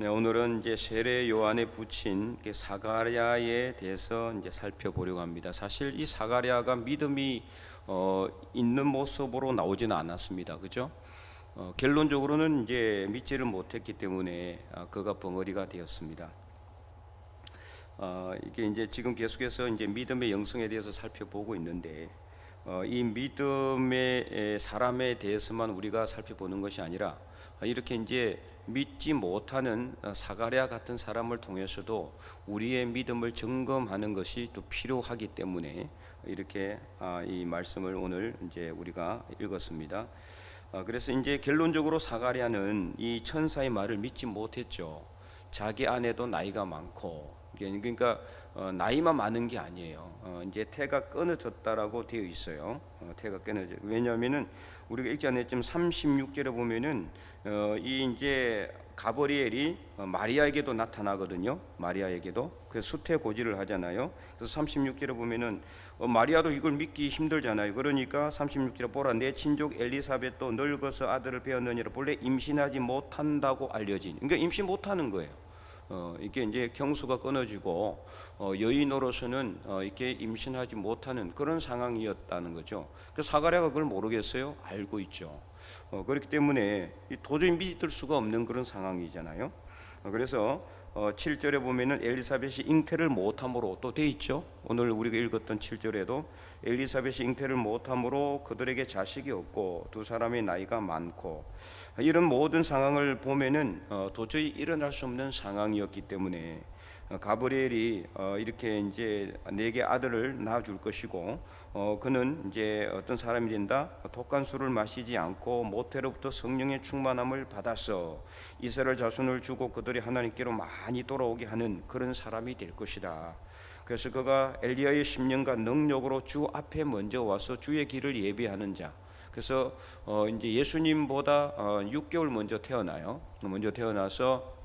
네, 오늘은 이제 세례 붙인 이렇게 사가랴에 대해서 이제 살펴보려고 합니다. 사실 이 사가랴가 믿음이 어, 있는 모습으로 나오지는 않았습니다. 그죠? 어, 결론적으로는 이제 믿지를 못했기 때문에 아, 그가 벙어리가 되었습니다. 어, 이게 이제 지금 계속해서 이제 믿음의 영성에 대해서 살펴보고 있는데 어, 이 믿음의 에, 사람에 대해서만 우리가 살펴보는 것이 아니라 어, 이렇게 이제 믿지 못하는 어, 사가랴 같은 사람을 통해서도 우리의 믿음을 점검하는 것이 또 필요하기 때문에 이렇게 아, 이 말씀을 오늘 이제 우리가 읽었습니다. 어, 그래서 이제 결론적으로 사가랴는 이 천사의 말을 믿지 못했죠. 자기 아내도 나이가 많고 그러니까 어, 나이만 많은 게 아니에요. 어, 이제 태가 끊어졌다라고 되어 있어요. 어, 태가 끊어져. 왜냐하면은 우리가 읽지 않았지만 36절에 보면은 어, 이 이제 가브리엘이 어, 마리아에게도 나타나거든요. 마리아에게도 그 수태 고지를 하잖아요. 그래서 36절에 보면은 어, 마리아도 이걸 믿기 힘들잖아요. 그러니까 36절에 보라 내 친족 엘리사벳도 늙어서 아들을 배웠느니라 본래 임신하지 못한다고 알려진. 그러니까 임신 못하는 거예요. 어, 이게 이제 경수가 끊어지고 어, 여인으로서는 어, 이렇게 임신하지 못하는 그런 상황이었다는 거죠. 그 사가랴가 그걸 모르겠어요? 알고 있죠. 어, 그렇기 때문에 이 도저히 믿을 수가 없는 그런 상황이잖아요. 어, 그래서 어, 7절에 보면은 엘리사벳이 잉태를 못함으로 또 돼 있죠. 오늘 우리가 읽었던 7절에도 엘리사벳이 잉태를 못함으로 그들에게 자식이 없고 두 사람의 나이가 많고 이런 모든 상황을 보면은 어, 도저히 일어날 수 없는 상황이었기 때문에 어, 가브리엘이 어, 이렇게 이제 내게 아들을 낳아줄 것이고 어, 그는 이제 어떤 사람이 된다 독한 술을 마시지 않고 모태로부터 성령의 충만함을 받아서 이스라엘 자손을 주고 그들이 하나님께로 많이 돌아오게 하는 그런 사람이 될 것이다. 그래서 그가 엘리야의 10년간 능력으로 주 앞에 먼저 와서 주의 길을 예비하는 자. 그래서 어 이제 예수님보다 어 6개월 먼저 태어나요. 먼저 태어나서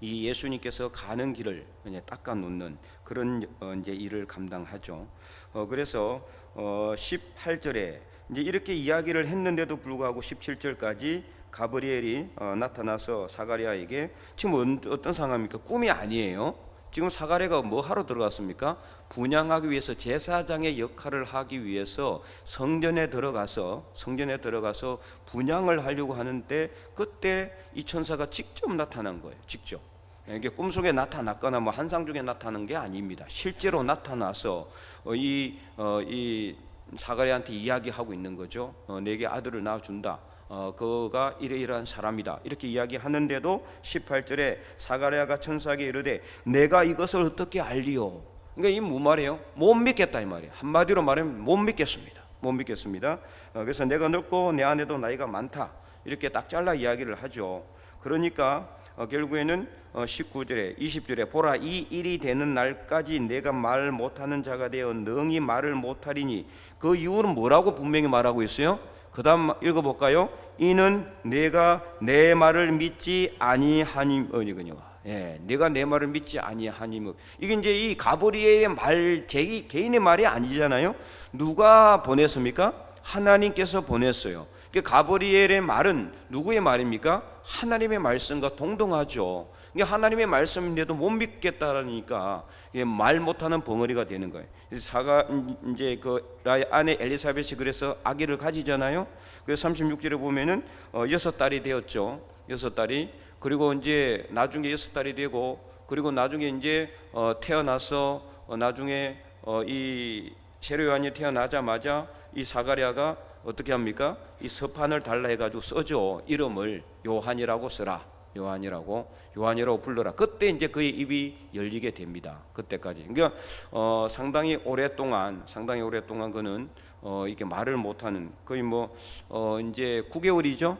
이 예수님께서 가는 길을 그냥 닦아 놓는 그런 어 이제 일을 감당하죠. 어 그래서 어 18절에 이제 이렇게 이야기를 했는데도 불구하고 17절까지 가브리엘이 어 나타나서 사가랴에게 지금 언- 어떤 상황입니까? 꿈이 아니에요. 지금 사가랴가 뭐 하러 들어갔습니까? 분양하기 위해서 제사장의 역할을 하기 위해서 성전에 들어가서 성전에 들어가서 분양을 하려고 하는데 그때 이 천사가 직접 나타난 거예요. 직접. 이게 꿈속에 나타났거나 뭐 한상 중에 나타난 게 아닙니다. 실제로 나타나서 어, 이, 어, 이 사가랴한테 이야기하고 있는 거죠. 어, 내게 아들을 낳아 준다. 어, 그가 이러이러한 사람이다. 이렇게 이야기하는데도 18절에 사가랴가 천사에게 이르되 내가 이것을 어떻게 알리요? 그러니까 이 무말이에요. 못 믿겠다 이 말이에요. 한마디로 말하면 못 믿겠습니다. 못 믿겠습니다. 어, 그래서 내가 늙고 내 아내도 나이가 많다. 이렇게 딱 잘라 이야기를 하죠. 그러니까 어, 결국에는 어, 19절에 20절에 보라 이 일이 되는 날까지 내가 말 못하는 자가 되어 능히 말을 못하리니 그 이유는 뭐라고 분명히 말하고 있어요? 그다음 읽어볼까요? 이는 내가 내 말을 믿지 아니하니거니와 예, 내가 내 말을 믿지 아니하니며 이게 이제 이 가브리엘의 말, 제 개인의 말이 아니잖아요. 누가 보냈습니까? 하나님께서 보냈어요. 그 가브리엘의 말은 누구의 말입니까? 하나님의 말씀과 동등하죠. 이게 하나님의 말씀인데도 못 믿겠다라니까 말 못하는 벙어리가 되는 거예요. 사가 이제 그 라의 아내 엘리사벳이 그래서 아기를 가지잖아요. 그래서 36절에 보면은 어, 여섯 달이 되었죠. 여섯 달이 그리고 이제 나중에 여섯 달이 되고 그리고 나중에 이제 어, 태어나서 어, 나중에 어, 이 세례 요한이 태어나자마자 이 사가랴가 어떻게 합니까? 이 서판을 달라 해가지고 써줘 이름을 요한이라고 써라. 요한이라고 요한이라고 불러라. 그때 이제 그의 입이 열리게 됩니다. 그때까지. 그러니까 어, 상당히 오랫동안 상당히 오랫동안 그는 어, 이렇게 말을 못하는 거의 뭐 어, 이제 9개월이죠.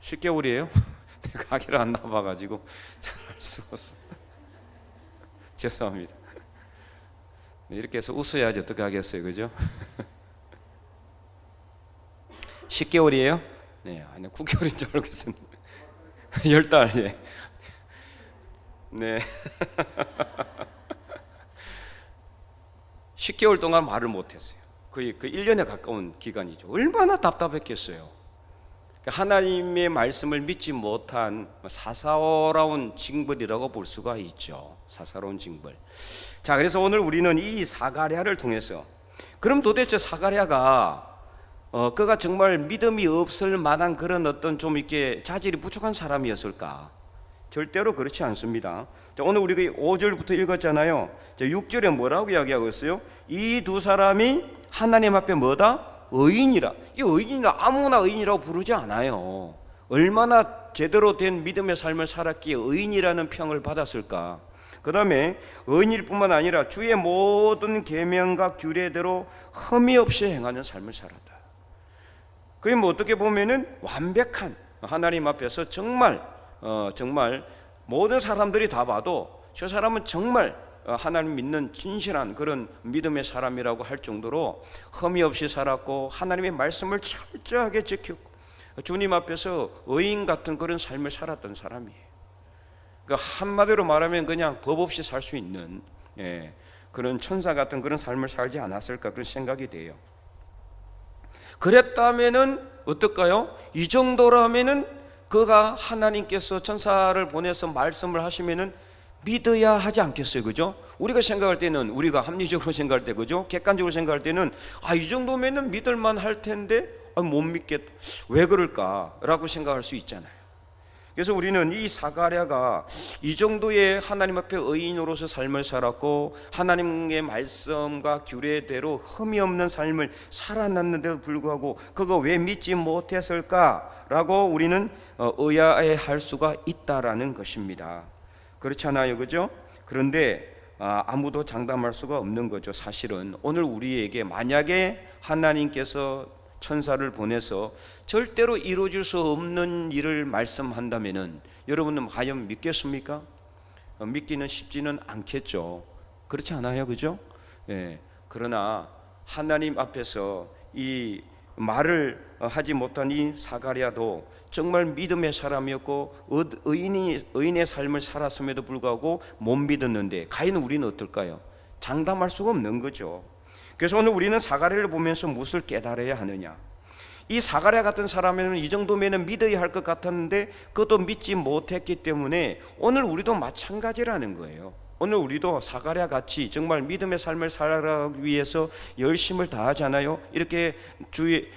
10개월이에요. 내가 아기를 안 낳아봐가지고 잘 알 수 없어. 죄송합니다. 네, 이렇게 해서 웃어야지 어떻게 하겠어요, 그죠? 10개월이에요? 네, 아니 9개월인 줄 알고 있었는데 10달, 예. 네. 10개월 동안 말을 못 했어요. 거의 그 1년에 가까운 기간이죠. 얼마나 답답했겠어요. 그러니까 하나님의 말씀을 믿지 못한 사사로운 징벌이라고 볼 수가 있죠. 사사로운 징벌. 자, 그래서 오늘 우리는 이 사가랴를 통해서 그럼 도대체 사가랴가 어, 그가 정말 믿음이 없을 만한 그런 어떤 좀 이렇게 자질이 부족한 사람이었을까? 절대로 그렇지 않습니다. 자, 오늘 우리가 5절부터 읽었잖아요. 자, 6절에 뭐라고 이야기하고 있어요? 이 두 사람이 하나님 앞에 뭐다? 의인이라. 이 의인이라 아무나 의인이라고 부르지 않아요. 얼마나 제대로 된 믿음의 삶을 살았기에 의인이라는 평을 받았을까? 그다음에 의인일 뿐만 아니라 주의 모든 계명과 규례대로 흠이 없이 행하는 삶을 살았다. 그게 뭐 어떻게 보면은 완벽한 하나님 앞에서 정말 어, 정말 모든 사람들이 다 봐도 저 사람은 정말 어, 하나님 믿는 진실한 그런 믿음의 사람이라고 할 정도로 흠이 없이 살았고 하나님의 말씀을 철저하게 지켰고 주님 앞에서 의인 같은 그런 삶을 살았던 사람이에요. 그 한마디로 말하면 그냥 법 없이 살 수 있는 예, 그런 천사 같은 그런 삶을 살지 않았을까 그런 생각이 돼요. 그랬다면은 어떨까요? 이 정도라면은 그가 하나님께서 천사를 보내서 말씀을 하시면은 믿어야 하지 않겠어요, 그죠? 우리가 생각할 때는 우리가 합리적으로 생각할 때, 그죠? 객관적으로 생각할 때는 아 이 정도면은 믿을만 할 텐데 아, 못 믿겠. 왜 그럴까라고 생각할 수 있잖아요. 그래서 우리는 이 사가랴가 이 정도의 하나님 앞에 의인으로서 삶을 살았고 하나님의 말씀과 규례대로 흠이 없는 삶을 살아났는데도 불구하고 그거 왜 믿지 못했을까라고 우리는 어, 의아해 할 수가 있다라는 것입니다. 그렇잖아요, 그죠? 그런데 아, 아무도 장담할 수가 없는 거죠. 사실은 오늘 우리에게 만약에 하나님께서 천사를 보내서 절대로 이루어질 수 없는 일을 말씀한다면은 여러분은 과연 믿겠습니까? 어, 믿기는 쉽지는 않겠죠. 그렇지 않아요, 그죠? 예. 그러나 하나님 앞에서 이 말을 하지 못한 이 사가랴도 정말 믿음의 사람이었고 의인이 의인의 삶을 살았음에도 불구하고 못 믿었는데 과연 우리는 어떨까요? 장담할 수가 없는 거죠. 그래서 오늘 우리는 사가랴를 보면서 무엇을 깨달아야 하느냐? 이 사가랴 같은 사람에는 이 정도면은 믿어야 할 것 같았는데 그것도 믿지 못했기 때문에 오늘 우리도 마찬가지라는 거예요. 오늘 우리도 사가랴 같이 정말 믿음의 삶을 살아가기 위해서 열심을 다하잖아요. 이렇게 주의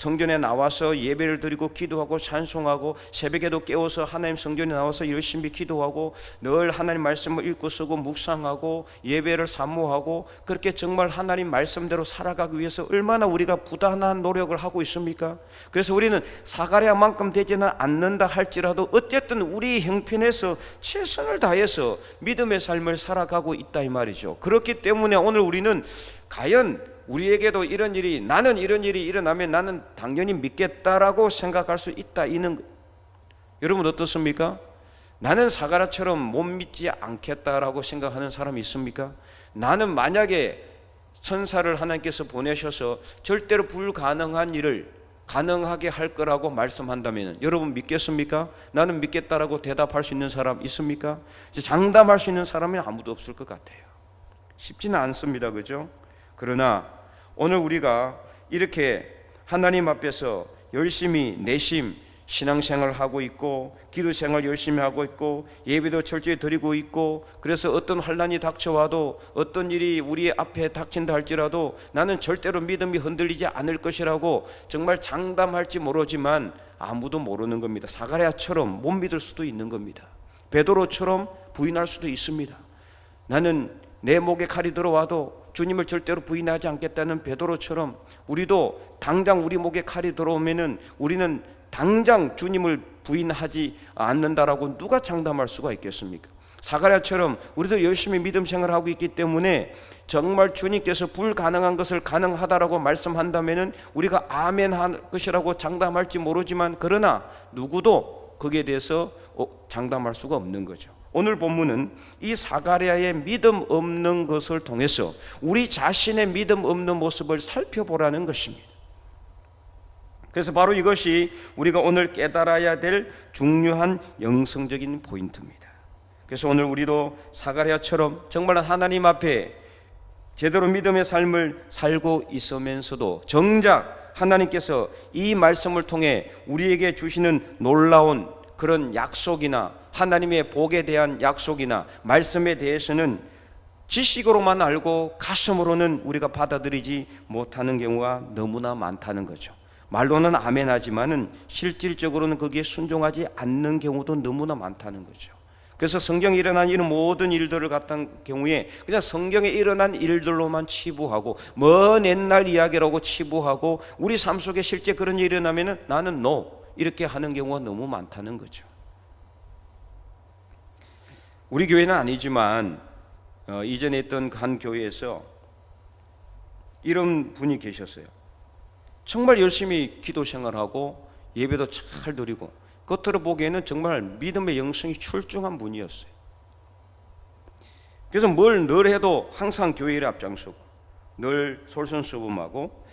성전에 나와서 예배를 드리고 기도하고 찬송하고 새벽에도 깨워서 하나님 성전에 나와서 열심히 기도하고 늘 하나님 말씀을 읽고 쓰고 묵상하고 예배를 사모하고 그렇게 정말 하나님 말씀대로 살아가기 위해서 얼마나 우리가 부단한 노력을 하고 있습니까? 그래서 우리는 사가랴만큼 되지는 않는다 할지라도 어쨌든 우리 형편에서 최선을 다해서 믿음의 삶을 살아가고 있다 이 말이죠. 그렇기 때문에 오늘 우리는 과연 우리에게도 이런 일이 나는 이런 일이 일어나면 나는 당연히 믿겠다라고 생각할 수 있다 이는 여러분 어떻습니까? 나는 사가라처럼 못 믿지 않겠다라고 생각하는 사람이 있습니까? 나는 만약에 천사를 하나님께서 보내셔서 절대로 불가능한 일을 가능하게 할 거라고 말씀한다면 여러분 믿겠습니까? 나는 믿겠다라고 대답할 수 있는 사람 있습니까? 장담할 수 있는 사람이 아무도 없을 것 같아요. 쉽지는 않습니다. 그죠? 그러나 오늘 우리가 이렇게 하나님 앞에서 열심히 내심 신앙생활을 하고 있고 기도 생활 열심히 하고 있고 예배도 철저히 드리고 있고 그래서 어떤 환란이 닥쳐와도 어떤 일이 우리 앞에 닥친다 할지라도 나는 절대로 믿음이 흔들리지 않을 것이라고 정말 장담할지 모르지만 아무도 모르는 겁니다. 사가랴처럼 못 믿을 수도 있는 겁니다. 베드로처럼 부인할 수도 있습니다. 나는 내 목에 칼이 들어와도 주님을 절대로 부인하지 않겠다는 베드로처럼 우리도 당장 우리 목에 칼이 들어오면은 우리는 당장 주님을 부인하지 않는다라고 누가 장담할 수가 있겠습니까? 사가랴처럼 우리도 열심히 믿음 생활을 하고 있기 때문에 정말 주님께서 불가능한 것을 가능하다라고 말씀한다면은 우리가 아멘 할 것이라고 장담할지 모르지만 그러나 누구도 거기에 대해서 어, 장담할 수가 없는 거죠. 오늘 본문은 이 사가랴의 믿음 없는 것을 통해서 우리 자신의 믿음 없는 모습을 살펴보라는 것입니다. 그래서 바로 이것이 우리가 오늘 깨달아야 될 중요한 영성적인 포인트입니다. 그래서 오늘 우리도 사가랴처럼 정말 하나님 앞에 제대로 믿음의 삶을 살고 있으면서도 정작 하나님께서 이 말씀을 통해 우리에게 주시는 놀라운 그런 약속이나 하나님의 복에 대한 약속이나 말씀에 대해서는 지식으로만 알고 가슴으로는 우리가 받아들이지 못하는 경우가 너무나 많다는 거죠. 말로는 아멘하지만은 실질적으로는 거기에 순종하지 않는 경우도 너무나 많다는 거죠. 그래서 성경에 일어난 이런 모든 일들을 갖던 경우에 그냥 성경에 일어난 일들로만 치부하고 먼 옛날 이야기라고 치부하고 우리 삶 속에 실제 그런 일이 일어나면은 나는 노 이렇게 하는 경우가 너무 많다는 거죠. 우리 교회는 아니지만 어, 이전에 있던 한 교회에서 이런 분이 계셨어요. 정말 열심히 기도 생활하고 예배도 잘 드리고 겉으로 보기에는 정말 믿음의 영성이 출중한 분이었어요. 그래서 뭘 늘 해도 항상 교회를 앞장서고 늘 솔선수범하고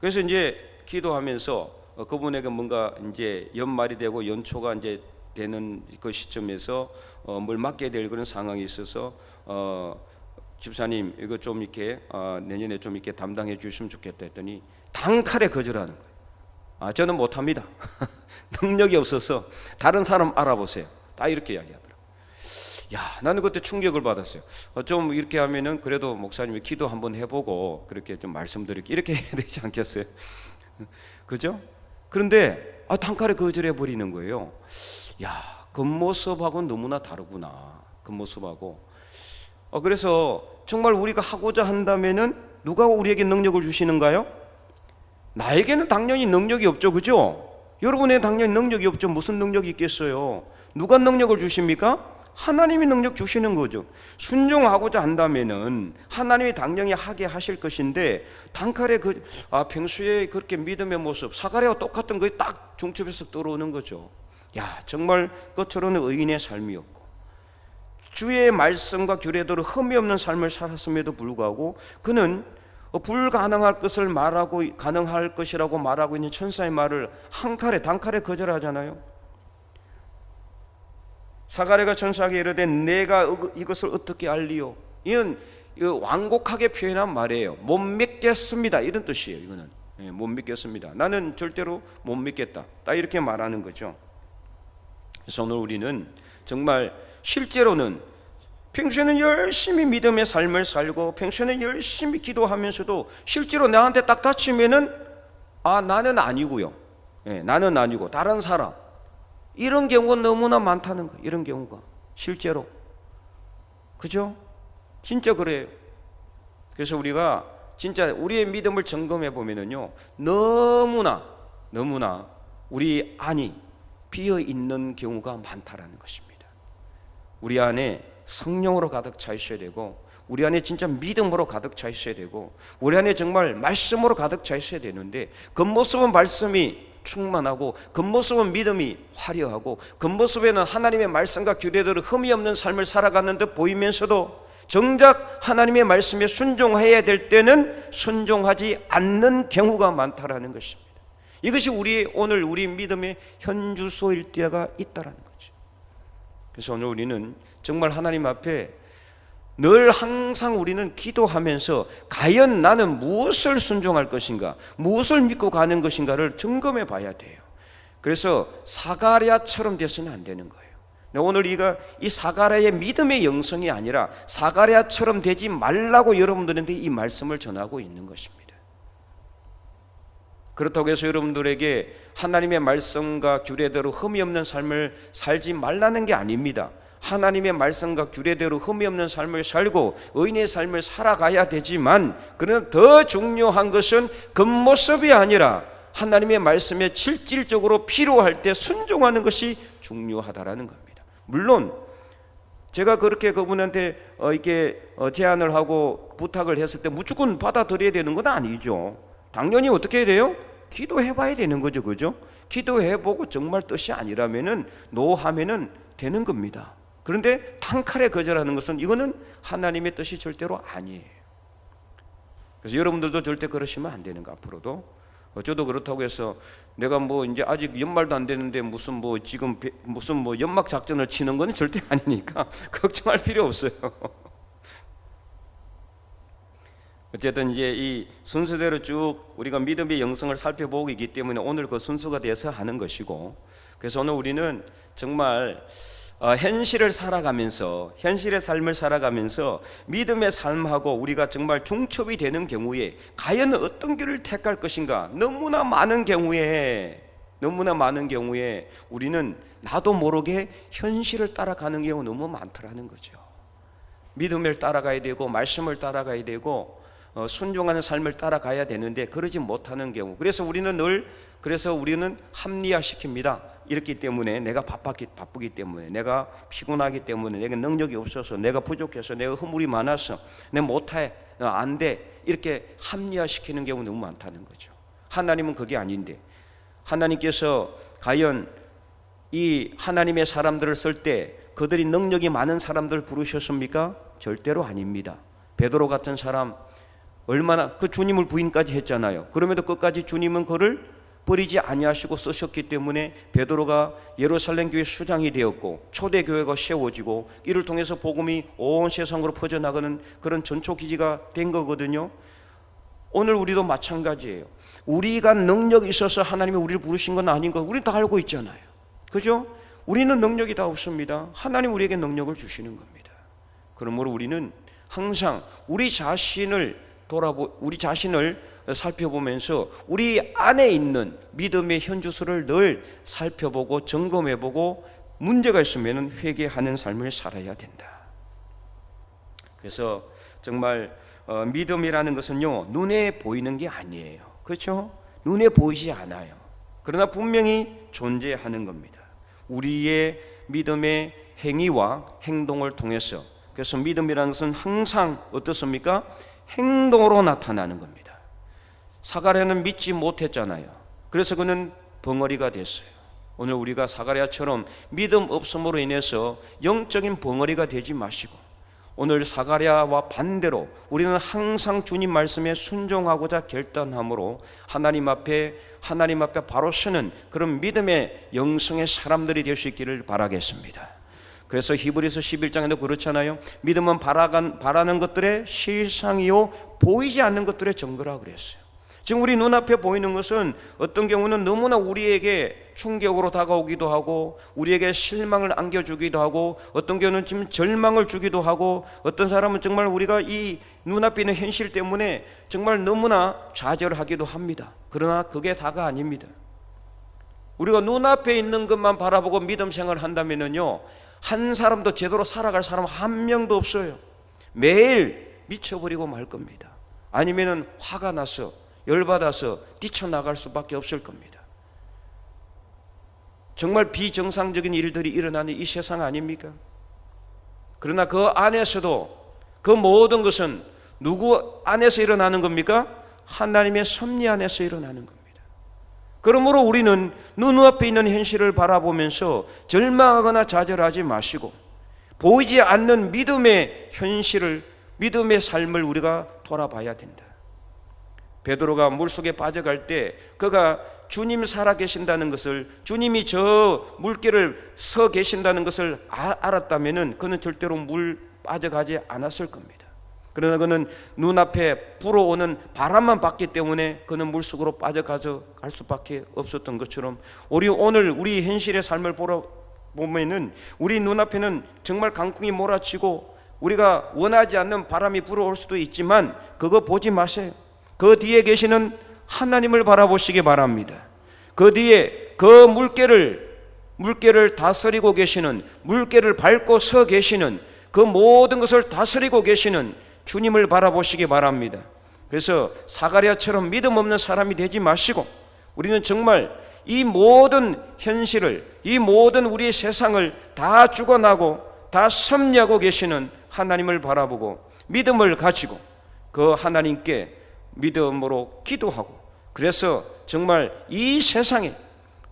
그래서 이제 기도하면서 어, 그분에게 뭔가 이제 연말이 되고 연초가 이제 되는 그 시점에서 어, 뭘 맡게 될 그런 상황이 있어서 어, 집사님 이거 좀 이렇게 어, 내년에 좀 이렇게 담당해 주시면 좋겠다 했더니 단칼에 거절하는 거예요. 아 저는 못합니다. 능력이 없어서 다른 사람 알아보세요. 다 이렇게 이야기하더라고. 야 나는 그때 충격을 받았어요. 어, 좀 이렇게 하면은 그래도 목사님이 기도 한번 해보고 그렇게 좀 말씀드리게 이렇게 해야 되지 않겠어요? 그죠? 그런데 아 단칼에 거절해 버리는 거예요. 야 겉모습하고는 너무나 다르구나. 겉모습하고. 어, 그래서 정말 우리가 하고자 한다면은 누가 우리에게 능력을 주시는가요? 나에게는 당연히 능력이 없죠, 그죠? 여러분의 당연히 능력이 없죠. 무슨 능력이 있겠어요? 누가 능력을 주십니까? 하나님이 능력 주시는 거죠. 순종하고자 한다면은 하나님이 당연히 하게 하실 것인데 단칼에 그 아, 평소에 그렇게 믿음의 모습 사가랴와 똑같은 거에 딱 중첩해서 들어오는 거죠. 야 정말 것처럼는 의인의 삶이었고 주의 말씀과 규례대로 흠이 없는 삶을 살았음에도 불구하고 그는 불가능할 것을 말하고 가능할 것이라고 말하고 있는 천사의 말을 한 칼에 단칼에 거절하잖아요. 사가랴가 천사에게 이르되 내가 이것을 어떻게 알리요? 이는 완곡하게 표현한 말이에요. 못 믿겠습니다. 이런 뜻이에요. 이거는 예, 못 믿겠습니다. 나는 절대로 못 믿겠다. 딱 이렇게 말하는 거죠. 그래서 오늘 우리는 정말 실제로는 평소에는 열심히 믿음의 삶을 살고 평소에는 열심히 기도하면서도 실제로 나한테 딱 닥치면은 아 나는 아니고요. 예, 나는 아니고 다른 사람 이런 경우가 너무나 많다는 거예요. 이런 경우가 실제로 그죠? 진짜 그래요. 그래서 우리가 진짜 우리의 믿음을 점검해 보면은요 너무나 너무나 우리 안이 비어 있는 경우가 많다라는 것입니다. 우리 안에 성령으로 가득 차 있어야 되고 우리 안에 진짜 믿음으로 가득 차 있어야 되고 우리 안에 정말 말씀으로 가득 차 있어야 되는데 겉모습은 말씀이 충만하고 겉모습은 믿음이 화려하고 겉모습에는 하나님의 말씀과 규례대로 흠이 없는 삶을 살아가는 듯 보이면서도 정작 하나님의 말씀에 순종해야 될 때는 순종하지 않는 경우가 많다라는 것입니다. 이것이 우리 오늘 우리 믿음의 현주소일 때가 있다라는 거죠. 그래서 오늘 우리는 정말 하나님 앞에 늘 항상 우리는 기도하면서 과연 나는 무엇을 순종할 것인가, 무엇을 믿고 가는 것인가를 점검해 봐야 돼요. 그래서 사가랴처럼 돼서는 안 되는 거예요. 오늘 이가 이 사가랴의 믿음의 영성이 아니라 사가랴처럼 되지 말라고 여러분들한테 이 말씀을 전하고 있는 것입니다. 그렇다고 해서 여러분들에게 하나님의 말씀과 규례대로 흠이 없는 삶을 살지 말라는 게 아닙니다. 하나님의 말씀과 규례대로 흠이 없는 삶을 살고 의인의 삶을 살아가야 되지만 그러나 더 중요한 것은 겉모습이 아니라 하나님의 말씀에 실질적으로 필요할 때 순종하는 것이 중요하다라는 겁니다. 물론 제가 그렇게 그분한테 어, 이렇게 어, 제안을 하고 부탁을 했을 때 무조건 받아들여야 되는 건 아니죠. 당연히 어떻게 해야 돼요? 기도해 봐야 되는 거죠. 그죠? 기도해 보고 정말 뜻이 아니라면은 노하면은 되는 겁니다. 그런데 단칼에 거절하는 것은 이거는 하나님의 뜻이 절대로 아니에요. 그래서 여러분들도 절대 그러시면 안 되는 거 앞으로도 저도 그렇다고 해서 내가 뭐 이제 아직 연말도 안 되는데 무슨 뭐 지금 무슨 뭐 연막 작전을 치는 건 절대 아니니까 걱정할 필요 없어요. 어쨌든 이제 이 순서대로 쭉 우리가 믿음의 영성을 살펴보고 있기 때문에 오늘 그 순서가 돼서 하는 것이고 그래서 오늘 우리는 정말 어, 현실을 살아가면서 현실의 삶을 살아가면서 믿음의 삶하고 우리가 정말 중첩이 되는 경우에 과연 어떤 길을 택할 것인가 너무나 많은 경우에 너무나 많은 경우에 우리는 나도 모르게 현실을 따라가는 경우 너무 많더라는 거죠. 믿음을 따라가야 되고 말씀을 따라가야 되고 어, 순종하는 삶을 따라가야 되는데 그러지 못하는 경우. 그래서 우리는 늘 그래서 우리는 합리화시킵니다. 이렇기 때문에 내가 바빴기, 바쁘기 때문에 내가 피곤하기 때문에 내가 능력이 없어서 내가 부족해서 내가 허물이 많아서 내가 못해 어, 안돼. 이렇게 합리화시키는 경우 너무 많다는 거죠. 하나님은 그게 아닌데. 하나님께서 과연 이 하나님의 사람들을 쓸 때 그들이 능력이 많은 사람들 부르셨습니까? 절대로 아닙니다. 베드로 같은 사람 얼마나 그 주님을 부인까지 했잖아요. 그럼에도 끝까지 주님은 그를 버리지 아니하시고 쓰셨기 때문에 베드로가 예루살렘 교회 수장이 되었고 초대 교회가 세워지고 이를 통해서 복음이 온 세상으로 퍼져 나가는 그런 전초 기지가 된 거거든요. 오늘 우리도 마찬가지예요. 우리가 능력이 있어서 하나님이 우리를 부르신 건 아닌 거 우리 다 알고 있잖아요. 그죠? 우리는 능력이 다 없습니다. 하나님 우리에게 능력을 주시는 겁니다. 그러므로 우리는 항상 우리 자신을 돌아보 우리 자신을 살펴보면서 우리 안에 있는 믿음의 현주소를 늘 살펴보고 점검해보고 문제가 있으면 회개하는 삶을 살아야 된다. 그래서 정말 어, 믿음이라는 것은요 눈에 보이는 게 아니에요. 그렇죠? 눈에 보이지 않아요. 그러나 분명히 존재하는 겁니다. 우리의 믿음의 행위와 행동을 통해서 그래서 믿음이라는 것은 항상 어떻습니까? 행동으로 나타나는 겁니다. 사가랴는 믿지 못했잖아요. 그래서 그는 벙어리가 됐어요. 오늘 우리가 사가랴처럼 믿음 없음으로 인해서 영적인 벙어리가 되지 마시고 오늘 사가랴와 반대로 우리는 항상 주님 말씀에 순종하고자 결단함으로 하나님 앞에 하나님 앞에 바로 서는 그런 믿음의 영성의 사람들이 될 수 있기를 바라겠습니다. 그래서 히브리서 11장에도 그렇잖아요. 믿음은 바라간, 바라는 것들의 실상이요 보이지 않는 것들의 증거라 그랬어요. 지금 우리 눈앞에 보이는 것은 어떤 경우는 너무나 우리에게 충격으로 다가오기도 하고 우리에게 실망을 안겨주기도 하고 어떤 경우는 지금 절망을 주기도 하고 어떤 사람은 정말 우리가 이 눈앞에 있는 현실 때문에 정말 너무나 좌절하기도 합니다. 그러나 그게 다가 아닙니다. 우리가 눈앞에 있는 것만 바라보고 믿음 생활을 한다면요 한 사람도 제대로 살아갈 사람 한 명도 없어요. 매일 미쳐버리고 말 겁니다. 아니면은 화가 나서 열받아서 뛰쳐나갈 수밖에 없을 겁니다. 정말 비정상적인 일들이 일어나는 이 세상 아닙니까? 그러나 그 안에서도 그 모든 것은 누구 안에서 일어나는 겁니까? 하나님의 섭리 안에서 일어나는 겁니다. 그러므로 우리는 눈앞에 있는 현실을 바라보면서 절망하거나 좌절하지 마시고 보이지 않는 믿음의 현실을 믿음의 삶을 우리가 돌아봐야 된다. 베드로가 물속에 빠져갈 때 그가 주님 살아 계신다는 것을 주님이 저 물길을 서 계신다는 것을 아, 알았다면은 그는 절대로 물 빠져가지 않았을 겁니다. 그러나 그는 눈앞에 불어오는 바람만 봤기 때문에 그는 물속으로 빠져가서 갈 수밖에 없었던 것처럼 우리 오늘 우리 현실의 삶을 보러 보면은 우리 눈앞에는 정말 강풍이 몰아치고 우리가 원하지 않는 바람이 불어올 수도 있지만 그거 보지 마세요. 그 뒤에 계시는 하나님을 바라보시기 바랍니다. 그 뒤에 그 물결을 물결을 다스리고 계시는 물결을 밟고 서 계시는 그 모든 것을 다스리고 계시는 주님을 바라보시기 바랍니다. 그래서 사가랴처럼 믿음 없는 사람이 되지 마시고 우리는 정말 이 모든 현실을 이 모든 우리의 세상을 다 죽어나고 다 섭리하고 계시는 하나님을 바라보고 믿음을 가지고 그 하나님께 믿음으로 기도하고 그래서 정말 이 세상에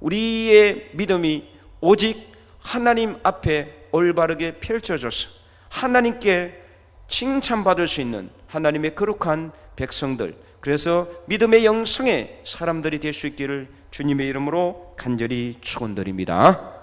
우리의 믿음이 오직 하나님 앞에 올바르게 펼쳐져서 하나님께 칭찬받을 수 있는 하나님의 거룩한 백성들 그래서 믿음의 영성의 사람들이 될 수 있기를 주님의 이름으로 간절히 축원드립니다.